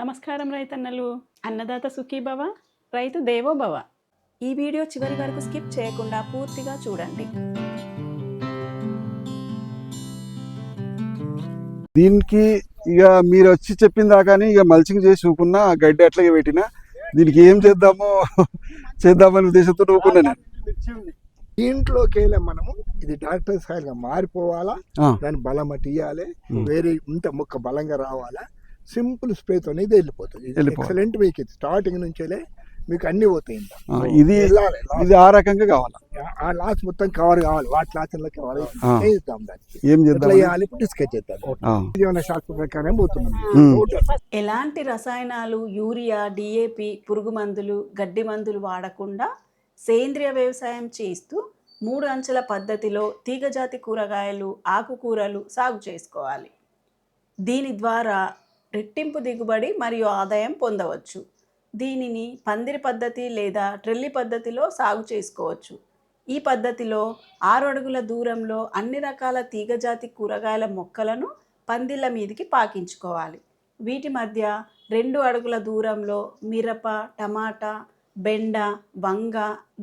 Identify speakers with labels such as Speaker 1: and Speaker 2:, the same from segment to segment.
Speaker 1: నమస్కారం రైతన్నలు. అన్నదాత సుఖీభవ రైతు దేవోభవ ఈ వీడియో చివరి వరకు స్కిప్ చేయకుండా పూర్తిగా చూడండి.
Speaker 2: దీనికి ఇక మీరు వచ్చి చెప్పిన దాకాని ఇక మల్చింగ్ చేసి ఊకున్నా గడ్డి అట్లాగే పెట్టినా. దీనికి ఏం చేద్దామో చేద్దామనే ఉద్దేశంతో ఊకున్నా నేను.
Speaker 3: దీంట్లోకి వెళ్ళే మనము. ఇది డాక్టర్ స్థాయిగా మారిపోవాలా. దాని బలం అటు ఇవ్వాలి. వేరే ఇంత మొక్క బలంగా రావాలా? సింపుల్ స్ప్రేతో ఇది వెళ్ళిపోతుంది. ఎక్సలెంట్ మీకు ఇది. స్టార్టింగ్ నుంచేలే మీకు అన్ని పోతాయి
Speaker 2: ఇది
Speaker 3: వెళ్ళాలి.
Speaker 2: ఇది ఆ రకంగా కావాలి.
Speaker 3: ఆ లాస్ట్ మొత్తం కవర్ కావాలి. వాటి లాస్ట్లో కావాలి. చేద్దాం దానికి
Speaker 2: ఏం చేద్దాం
Speaker 3: డిస్కస్ చేద్దాం.
Speaker 2: ఆ.
Speaker 3: జీవన శాస్త్ర ప్రకారం పోతున్నాం.
Speaker 1: ఎలాంటి రసాయనాలు యూరియా డిఏపి పురుగు మందులు గడ్డి మందులు వాడకుండా సేంద్రియ వ్యవసాయం చేస్తూ మూడు అంచెల పద్ధతిలో తీగజాతి కూరగాయలు ఆకుకూరలు సాగు చేసుకోవాలి. దీని ద్వారా రెట్టింపు దిగుబడి మరియు ఆదాయం పొందవచ్చు. దీనిని పందిరి పద్ధతి లేదా ట్రెల్లి పద్ధతిలో సాగు చేసుకోవచ్చు. ఈ పద్ధతిలో ఆరు అడుగుల దూరంలో అన్ని రకాల తీగజాతి కూరగాయల మొక్కలను పందిళ్ళ మీదికి పాకించుకోవాలి. వీటి మధ్య రెండు అడుగుల దూరంలో మిరప టమాటా బెండ వంగ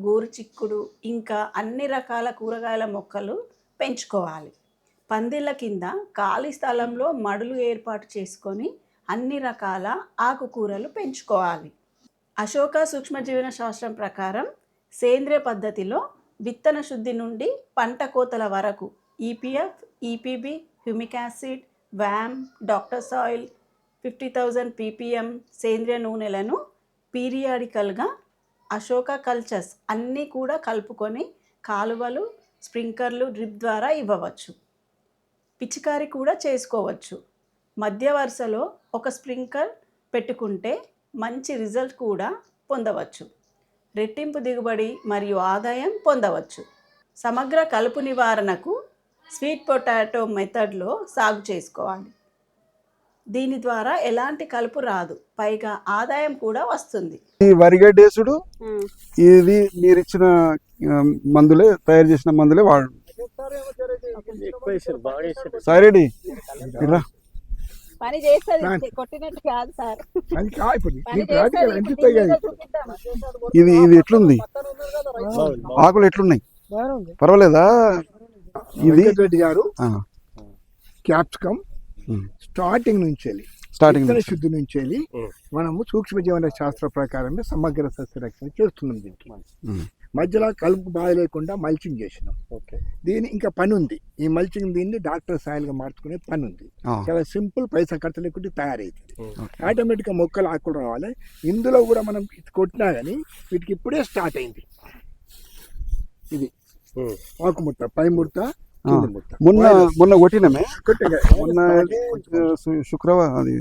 Speaker 1: గోరుచిక్కుడు ఇంకా అన్ని రకాల కూరగాయల మొక్కలు పెంచుకోవాలి. పందిళ్ళ కింద ఖాళీ స్థలంలో మడులు ఏర్పాటు చేసుకొని అన్ని రకాల ఆకుకూరలు పెంచుకోవాలి. అశోక సూక్ష్మజీవన శాస్త్రం ప్రకారం సేంద్రియ పద్ధతిలో విత్తన శుద్ధి నుండి పంట కోతల వరకు EPF EPB humic acid VAM doctor soil fifty thousand PPM సేంద్రియ నూనెలను పీరియాడికల్గా అశోక కల్చర్స్ అన్నీ కూడా కలుపుకొని కాలువలు స్ప్రింకర్లు డ్రిప్ ద్వారా ఇవ్వవచ్చు. పిచికారి కూడా చేసుకోవచ్చు. మధ్య వరుసలో ఒక స్ప్రింకర్ పెట్టుకుంటే మంచి రిజల్ట్ కూడా పొందవచ్చు. రెట్టింపు దిగుబడి మరియు ఆదాయం పొందవచ్చు. సమగ్ర కలుపు నివారణకు స్వీట్ పొటాటో మెథడ్లో సాగు చేసుకోవాలి. దీని ద్వారా ఎలాంటి కలుపు రాదు పైగా ఆదాయం కూడా వస్తుంది.
Speaker 2: ఈ వరిగడ్డేసుడు ఇది మీరు ఇచ్చిన మందులే తయారు చేసిన మందులే వాడు సాయిరెడ్డి ఇట్లా
Speaker 4: పని చేస్తుంది. కొట్టినట్టు కాదు సార్.
Speaker 3: అది కా ఇప్పుడు
Speaker 4: పని
Speaker 3: మీ ప్రాక్టికల్.
Speaker 2: ఇది ఇది ఎట్లుంది? ఆకులు ఎట్లున్నాయి? పర్వాలేదా? ఇది?
Speaker 3: వెంకటరెడ్డి గారు క్యాప్సికమ్. స్టార్టింగ్ నుంచి వెళ్ళి
Speaker 2: స్టార్టింగ్
Speaker 3: శుద్ధి నుంచి వెళ్ళి మనము సూక్ష్మ జీవన శాస్త్ర ప్రకారమే సమగ్ర సస్యరక్షణ చేస్తున్నాం దీనికి.
Speaker 2: ఉం.
Speaker 3: మధ్యలో కలుపు బాధ లేకుండా మల్చింగ్ చేసినాం. ఓకే. దీని ఇంకా పని ఉంది ఈ మల్చింగ్ దీన్ని డాక్టర్ సాయిల్గా మార్చుకునే పని ఉంది చాలా సింపుల్ పైసా ఖర్చు లేకుండా తయారవుతుంది. ఆటోమేటిక్గా మొక్కలు ఆకులు రావాలి. ఇందులో కూడా మనం కొట్టినా కానీ వీటికి ఇప్పుడే స్టార్ట్ అయింది. ఇది. ఆకు ముట్ట పై ముట్ట
Speaker 2: మొన్న మొన్న కొట్టినమే. మొన్న శుక్రవారం అది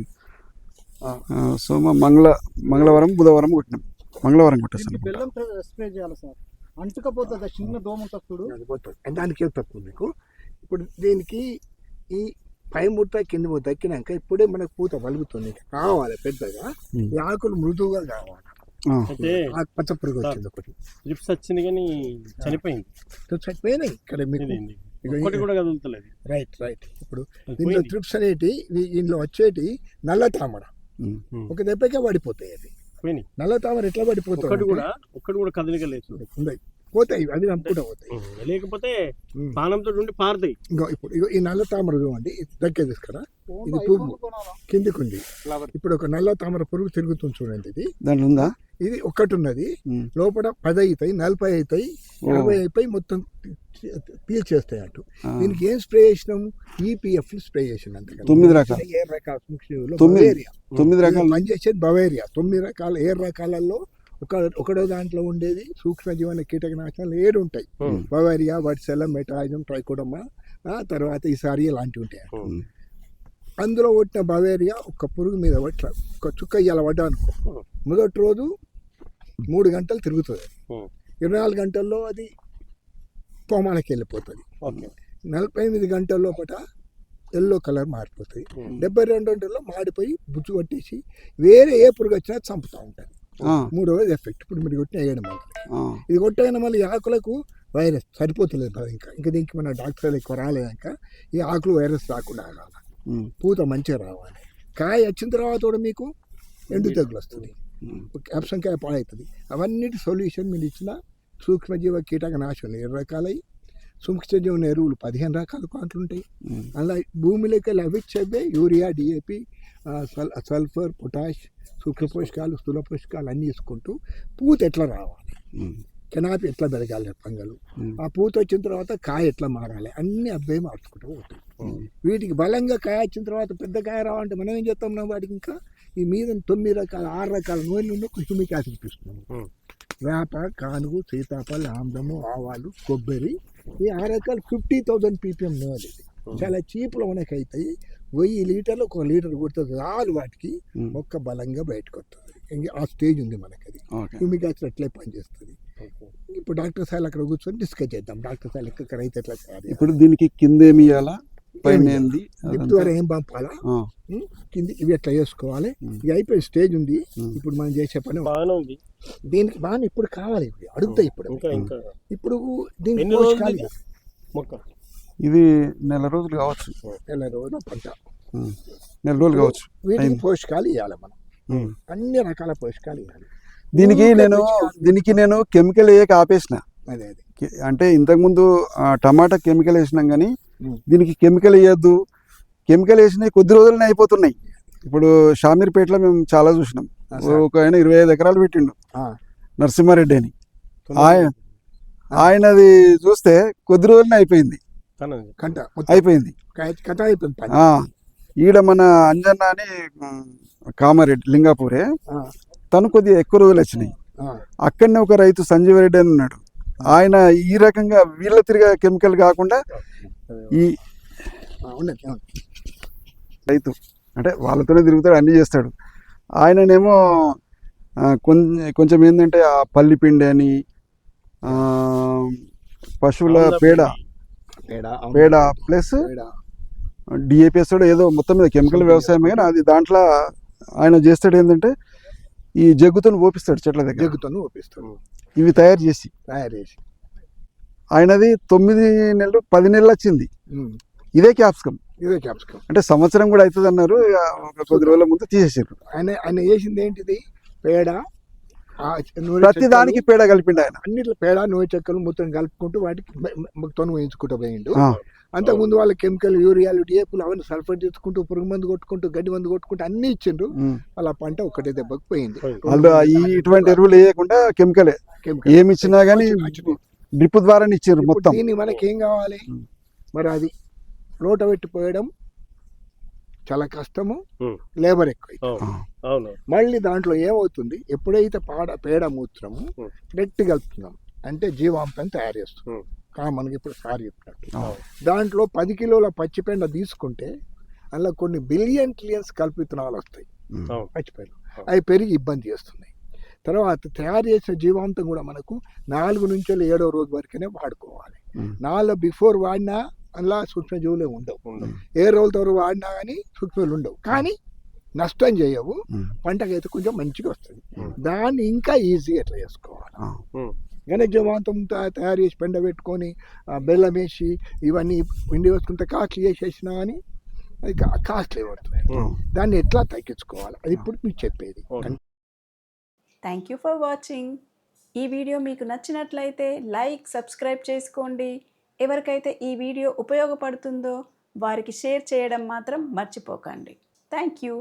Speaker 2: సోమ మంగళ మంగళవారం బుధవారం కొట్టినాం. మంగళవారం కొట్టేస్తాను
Speaker 5: బెల్లం స్ప్రే చేయాలి సార్. అంటుకపోతుంది చిన్న దోమ
Speaker 3: పోతుంది. దానికి తక్కువ మీకు. ఇప్పుడు దీనికి ఈ పై ముట్ట కింది ముట్ట దక్కినాక ఇప్పుడే మనకు పూత వలుగుతుంది కావాలి పెద్దగా. ఈ ఆకులు మృదువుగా కావాలి. పచ్చ పురుగు వచ్చింది ఒకటి.
Speaker 6: లిప్స్ వచ్చింది కానీ చనిపోయింది.
Speaker 3: సో చచ్చిపోయినాయి ఇక్కడ మీకు.
Speaker 6: కూడా కదులుతలేదు.
Speaker 3: Right right. ఇప్పుడు దీంట్లో. ట్రిప్స్ అనేటి దీంట్లో వచ్చేటి నల్ల తామర. ఒక దెబ్బకే పడిపోతాయి అది
Speaker 6: పోయినాయి
Speaker 3: నల్ల తామర ఎట్లా పడిపోతాయి
Speaker 6: ఒక్కటి కూడా ఒక్కటి కూడా కదలిక లేదు
Speaker 3: ఉన్నాయి పోతాయి అది నంపుకుంటూ పోతాయి.
Speaker 6: లేకపోతే. పానంతో ఉండి పారుతాయి
Speaker 3: ఇంకో ఇప్పుడు ఇగో ఈ నల్ల తామర చూడండి ఇది దగ్గర తీసుకురా ఇది పువ్వు. కిందికి ఉంది ఇప్పుడు ఒక నల్ల తామర పురుగు తిరుగుతుంది చూడండి ఇది
Speaker 2: దాంట్లో ఉందా
Speaker 3: ఇది ఒక్కటి ఉన్నది. లోపల పది అవుతాయి నలభై అవుతాయి. యాభై అయిపోయి మొత్తం పీల్చేస్తాయి అటు దీనికి ఏం స్ప్రే చేసినాము ఈపీఎఫ్ స్ప్రే చేసిన.
Speaker 2: తొమ్మిది రకాలు.
Speaker 3: ఏ రకాల
Speaker 2: తొమ్మిది.
Speaker 3: బవేరియా.
Speaker 2: తొమ్మిది
Speaker 3: ఇది
Speaker 2: రకాలు
Speaker 3: పనిచేసేది బవేరియా తొమ్మిది రకాల ఏడు రకాలలో ఒక ఒకటో దాంట్లో ఉండేది సూక్ష్మ జీవన కీటకనాశనాలు ఏడు ఉంటాయి. బవేరియా వట్సెల మెటాయిజం ట్రైకోడమా ఆ తర్వాత ఈసారి ఇలాంటివి ఉంటాయి. అందులో కొట్టిన బవేరియా ఒక పురుగు మీద పట్ల ఒక చుక్క ఇయ్యాల పడ్డా అనుకో. మొదటి రోజు మూడు గంటలు తిరుగుతుంది. ఇరవై నాలుగు గంటల్లో అది కోమాలకి వెళ్ళిపోతుంది.
Speaker 6: ఓకే.
Speaker 3: నలభై ఎనిమిది గంటల లోపల ఎల్లో కలర్ మారిపోతుంది. డెబ్బై రెండు గంటల్లో మాడిపోయి బుజ్జు కొట్టేసి వేరే ఏ పురుగు వచ్చినా చంపుతూ ఉంటుంది మూడవది ఎఫెక్ట్. ఇప్పుడు మీరు కొట్టిన వేయడం
Speaker 2: ఆ,
Speaker 3: ఇది కొట్టగానే మళ్ళీ ఈ ఆకులకు వైరస్ సరిపోతలేదు మరి ఇంకా. ఇంకా దీనికి మన డాక్టర్లు ఎక్కువ రాలేదాక ఈ ఆకులు వైరస్ రాకుండా ఆగాలి. పూత మంచిగా రావాలి. కాయ వచ్చిన తర్వాత కూడా మీకు ఎండు తెగులు వస్తుంది. క్యాప్సంకాయ పాడవుతుంది అవన్నిటి సొల్యూషన్ మీరు ఇచ్చిన సూక్ష్మజీవ కీటక నాశనం ఏడు రకాలై సూక్ష్మజీవ ఎరువులు పదిహేను రకాల కాంట్లు ఉంటాయి. అలా భూమిలోకి లభించేవే యూరియా డిఏపి సల్ఫర్ పొటాష్ సూక్ష్మ పోషకాలు స్థూల పోషకాలు అన్నీ తీసుకుంటూ పూత ఎట్లా రావాలి? కెనాపి ఎట్లా పెరగాలి పంగలు ఆ పూత వచ్చిన తర్వాత కాయ ఎట్లా మారాలి? అన్ని అబ్బాయి మార్చుకుంటూ పోతాయి వీటికి బలంగా కాయ వచ్చిన తర్వాత పెద్ద కాయ రావాలంటే మనం ఏం చేస్తాం వాటికి ఇంకా? ఈ మీద తొమ్మిది రకాల ఆరు రకాల నూనెలు ఉన్న కుసుమికి యాసిడ్. వేప కానుగు సీతాఫలం ఆమ్లము ఆవాలు కొబ్బరి ఈ రకాలు ఫిఫ్టీ థౌజండ్ పీపీఎం ఇది. చాలా చీప్లో మనకి అవుతాయి వెయ్యి లీటర్లు ఒక లీటర్ కొడుతుంది చాలు వాటికి మొక్క బలంగా బయటకు వస్తుంది ఆ స్టేజ్ ఉంది మనకి అది హ్యూమిక్ యాసిడ్ అట్లే పనిచేస్తుంది. ఇప్పుడు డాక్టర్ సార్ అక్కడ కూర్చొని డిస్కస్ చేద్దాం. డాక్టర్ సార్ ఎక్కడ రైతు ఎట్లా.
Speaker 2: ఇప్పుడు దీనికి కింద ఏమి ఇవ్వాలా పైన
Speaker 3: లిఫ్ట్ ద్వారా ఏం పంపాలా? కింది ఇవి ఎట్లా చేసుకోవాలి. ఇది అయిపోయి స్టేజ్ ఉంది. ఇప్పుడు మనం చేసే పని
Speaker 6: బాగానే ఉంది.
Speaker 3: దీనికి బాగా ఇప్పుడు కావాలి. ఇవి అడుగుతాయి ఇప్పుడు.
Speaker 6: ఇంకా ఇంకా.
Speaker 3: ఇప్పుడు దీనికి పోషకాలు
Speaker 6: ఇది? మొక్క?
Speaker 2: ఇది నెల రోజులు కావచ్చు.
Speaker 3: నెల రోజుల పంట.
Speaker 2: నెల రోజులు కావచ్చు.
Speaker 3: వీటికి
Speaker 2: అయింది.
Speaker 3: పోషకాలు ఇవ్వాలి మనం. అన్ని రకాల పోషకాలు ఇవ్వాలి
Speaker 2: దీనికి నేను. దీనికి నేను కెమికల్ వేయక ఆపేసిన.
Speaker 3: అదే అదే.
Speaker 2: అంటే ఇంతకుముందు టమాటా కెమికల్ వేసినాం కానీ. దీనికి కెమికల్ వేయద్దు. కెమికల్ వేసినవి కొద్ది రోజులనే అయిపోతున్నాయి. ఇప్పుడు షామీర్పేటలో మేము చాలా చూసినాం. ఒక ఆయన ఇరవై ఐదు ఎకరాలు పెట్టిండు.
Speaker 3: ఆ,
Speaker 2: నరసింహారెడ్డి అని. ఆయన ఆయనది చూస్తే కొద్ది రోజులనే అయిపోయింది. అయిపోయింది.
Speaker 3: కాయ- కథ అయిపోయింది పని.
Speaker 2: ఆ, ఈడ మన అంజన్న అని కామారెడ్డి లింగాపూరే. తను కొద్దిగా ఎక్కువ రోజులు వచ్చినాయి. అక్కడనే ఒక రైతు సంజీవ్ రెడ్డి అని ఉన్నాడు. ఆయన ఈ రకంగా వీళ్ళ తిరిగా కెమికల్ కాకుండా ఈ. రైతు అంటే వాళ్ళతోనే తిరుగుతాడు అన్ని చేస్తాడు. ఆయననేమో కొంచెం కొంచెం ఏంటంటే ఆ పల్లి పిండి అని ఆ, పశువుల పేడ.
Speaker 3: పేడ.
Speaker 2: ప్లస్
Speaker 3: పేడ.
Speaker 2: డిఏపిఎస్ ఏదో మొత్తం మీద కెమికల్ వ్యవసాయం కానీ అది దాంట్లో ఆయన చేస్తాడు ఏంటంటే ఈ జగ్గుతో ఓపిస్తాడు చెట్ల దగ్గర.
Speaker 3: జగ్గుతోను ఒప్పిస్తాడు
Speaker 2: ఇవి తయారు చేసి.
Speaker 3: తయారు చేసి.
Speaker 2: ఆయనది తొమ్మిది నెలలు పది నెలలు వచ్చింది. ఇదే క్యాప్సికమ్
Speaker 3: ఇదే క్యాప్సికం
Speaker 2: అంటే సంవత్సరం కూడా అవుతుంది అన్నారు ఒక కొద్ది రోజుల ముందు తీసేసారు.
Speaker 3: ఆయన ఆయన చేసింది ఏంటిది? పేడ
Speaker 2: ప్రతి దానికి పేడ కలిపిండు ఆయన.
Speaker 3: అన్నిట్లో పేడ నూనె చెక్కలు మొత్తం కలుపుకుంటూ వాటికి మొత్తం వేయించుకుంటూ పోయిండు. అంతకుముందు వాళ్ళ కెమికల్ యూరియాలు డిఏపులు అవన్నీ సల్ఫర్ తీసుకుంటూ పురుగు మందు కొట్టుకుంటూ గడ్డి మందు కొట్టుకుంటూ అన్ని ఇచ్చిండ్రు. వాళ్ళ పంట ఒకటే దెబ్బకు పోయింది.
Speaker 2: వాళ్ళు ఇటువంటి ఎరువులు వేయకుండా కెమికలే.
Speaker 3: కెమికల్.
Speaker 2: ఏమి ఇచ్చినా కానీ డ్రిప్ ద్వారానే ఇచ్చారు మొత్తం.
Speaker 3: దీన్ని మనకి ఏం కావాలి. మరి అది లోట పెట్టి పోయడం చాలా కష్టము. లేబర్ ఎక్కువ
Speaker 6: అవును. అవును.
Speaker 3: మళ్ళీ దాంట్లో ఏమవుతుంది? ఎప్పుడైతే పాడ పేడ మూత్రము
Speaker 6: ఉం.
Speaker 3: గట్టి కలుపుతున్నాం అంటే జీవాంతం తయారు చేస్తున్నాం. కామన్గా ఇప్పుడు సార్ చెప్పినట్టు. దాంట్లో పది కిలోల పచ్చిపెండ తీసుకుంటే అందులో కొన్ని బిలియన్ ట్రిలియన్స్ కల్పితనాలు వస్తాయి. పచ్చిపెండ అవి పెరిగి ఇబ్బంది చేస్తున్నాయి. తర్వాత తయారు చేసిన జీవాంతం కూడా మనకు నాలుగు నుంచి ఏడో రోజు వరకునే వాడుకోవాలి. నాలుగు బిఫోర్ వాడినా అందులో సూక్ష్మజీవులే ఉండవు
Speaker 6: ఉండదు
Speaker 3: ఏ రోజుల తర్వాత వాడినా కానీ సూక్ష్మజీవులు ఉండవు కానీ నష్టం చేయవు. పంటకైతే కొంచెం మంచిగా వస్తుంది. దాన్ని ఇంకా ఈజీ ఎట్లా చేసుకోవాలి.
Speaker 6: ఉం.
Speaker 3: ఘనజీవాంతం తయారు చేసి పెండ పెట్టుకొని బెల్లం వేసి ఇవన్నీ పిండి వేసుకుంటే కాస్ట్లీ చేసేసినా కానీ అది కాస్ట్లీ పడుతుంది. దాన్ని ఎట్లా తగ్గించుకోవాలి అది ఇప్పుడు మీకు చెప్పేది.
Speaker 1: థ్యాంక్ యూ ఫర్ వాచింగ్ ఈ వీడియో మీకు నచ్చినట్లయితే లైక్ సబ్స్క్రైబ్ చేసుకోండి. ఎవరికైతే ఈ వీడియో ఉపయోగపడుతుందో వారికి షేర్ చేయడం మాత్రం మర్చిపోకండి. Thank you